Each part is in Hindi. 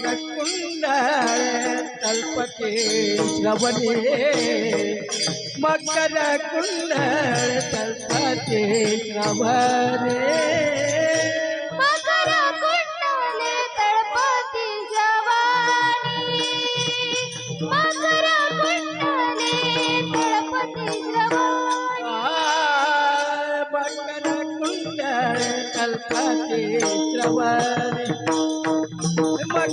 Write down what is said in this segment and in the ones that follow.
मकर कुंडळ तल्पते श्रवणे। मकर कुंडळ तल्पते श्रवणे। कुंडले कुंडले मकर श्रवणे।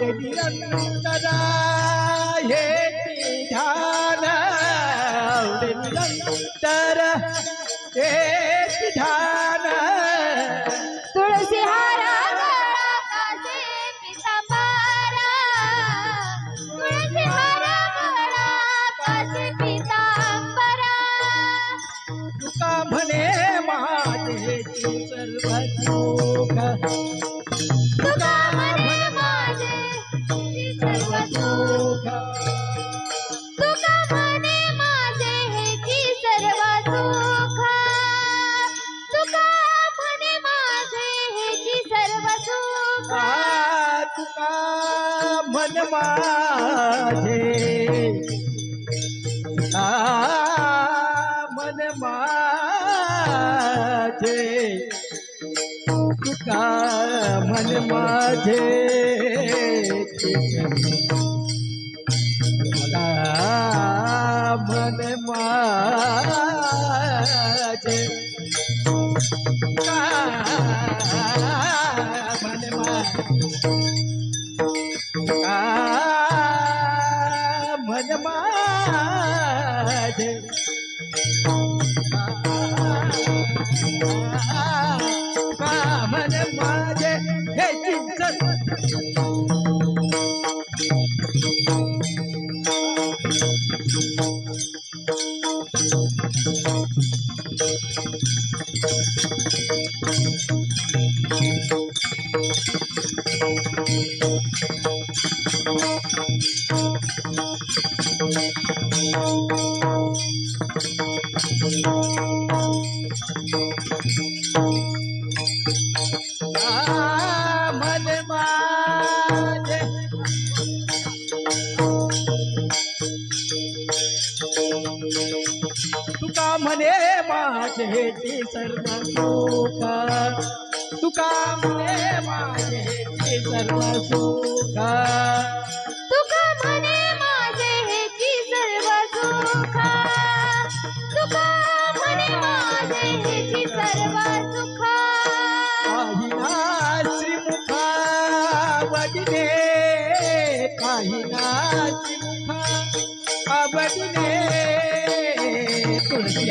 রেডি রান্না मन माझे आ, मन माझे तुका मन माझे मन माझे हे चिंतन सुख। तुका म्हणे माझे ते सर्व सुख। तुका म्हणे माझे हेची सर्व सुख। तुका म्हणे माझे हेची सर्व सुख। काही ना श्रीमुखा वडिने काही ना श्रीमुखा आवडीने तुळशी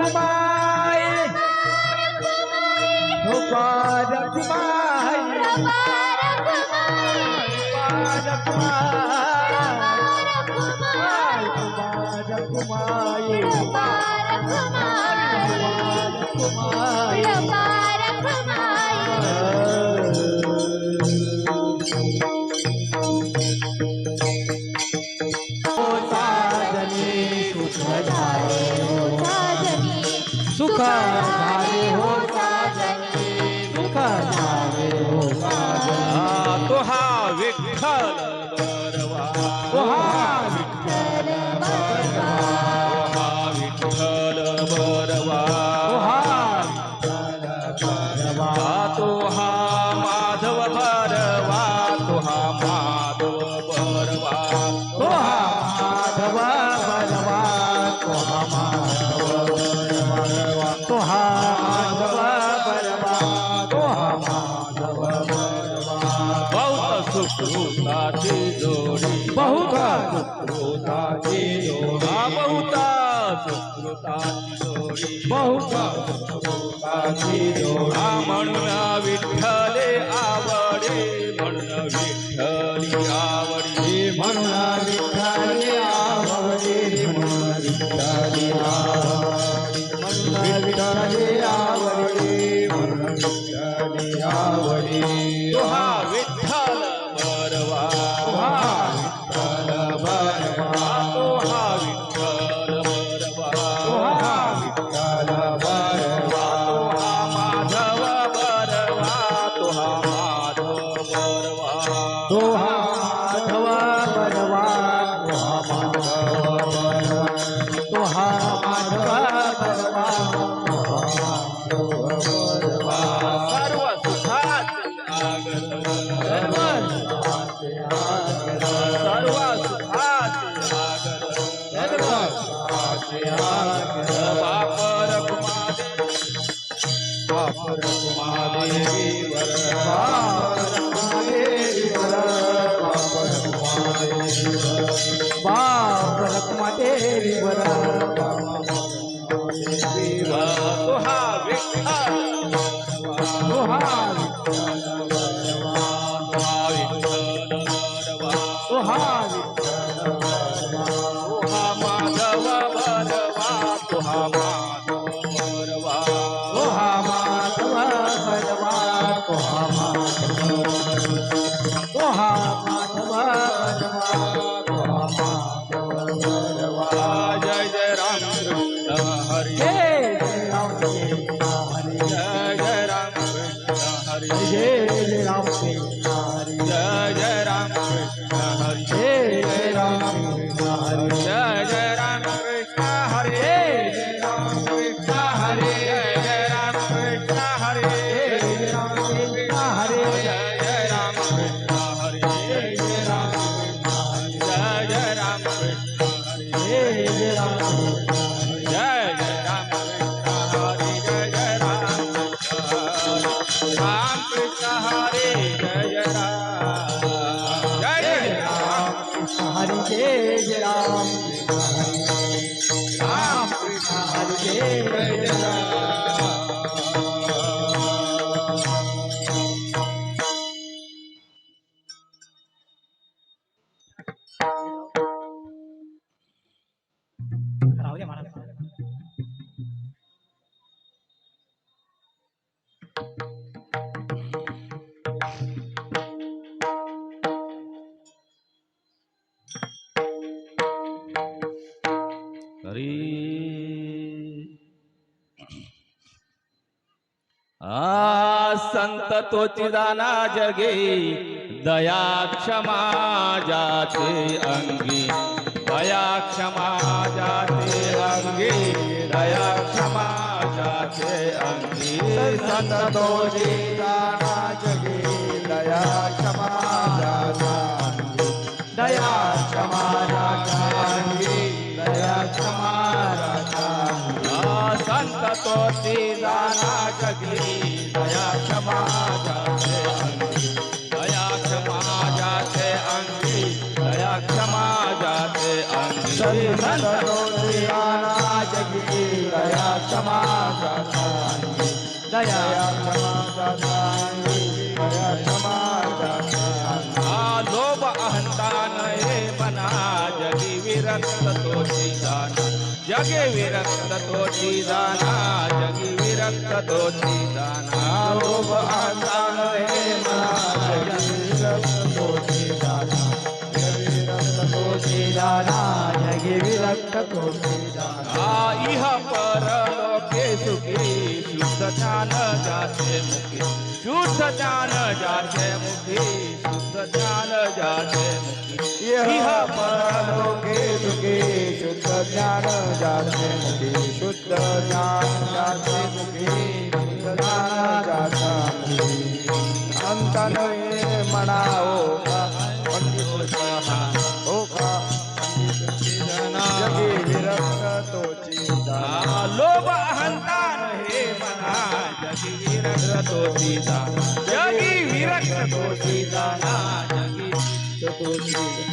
मुबारक माय मुबारक माय मुबारक माय मुबारक माय मुबारक माय ओ बहुतात बहुतात बहुतात म्हणून विठ्ठल Come on. राहू द्या मला संत तो दाना जगे। दया क्षमा जाते अंगी। दया क्षमा जाते अंगी। दया क्षमा जाते अंगी। संत तोची दाना जगे। दया क्षमा दाना दया क्षमा राखांगी दया क्षमा आ संत तोची दाना जगे। दया क्षमा जाते जगे विरक्त तोची दाना जगी विरक्त तो दाना तोची दाना जगी विरक्त दाना जगी विरक्त तोची दाना सुखी शुद्ध ज्ञान जाते मुखी शुद्ध ज्ञान जाते मुखी ज्ञान जाते यह लोके सुखे शुद्ध ज्ञान जाते शुद्ध ज्ञान जाते मुखे ज्ञान जाता अंतन ये मनाओ जगे विरक्त तो चिंता। लोभ अहंता मना जगे तो चिंता। दाना जगी तो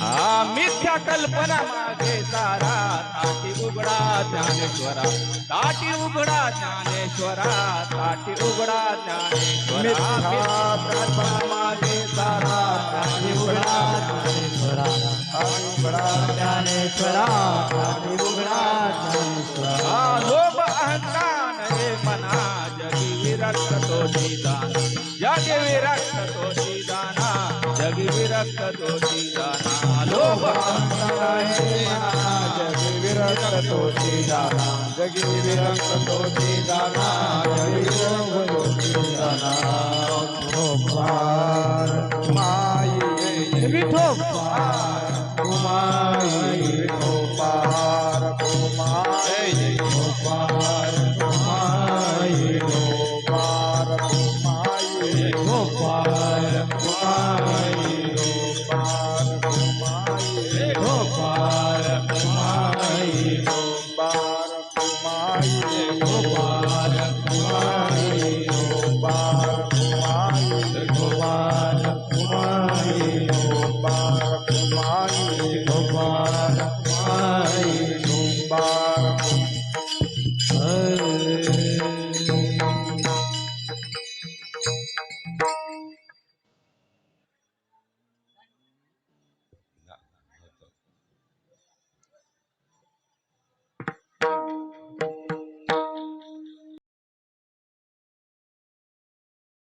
हा मिथ्या कल्पना मागे सारा ताटी उघडा ज्ञानेश्वरा। ताटी उघडा ज्ञानेश्वरा ताटी उघडा ज्ञानेश्वरा। मिथ्या कल्पना मागे सारा आणि उघडा ज्ञानेश्वरा। आणि उघडा ज्ञानेश्वरा आणि उघडा ज्ञानेश्वरा। लोभ अहंकार हे मना जगी विरक्त तो दाना जग विरक्त तो जाना जग विरक्त दोषी जाना लोभ जग विरक्त तो जाना जग विरक्त तो जाना जग विरक्त भोपाल माई विठो कुमारी भोपाल कुमारी भोपाल भोपाल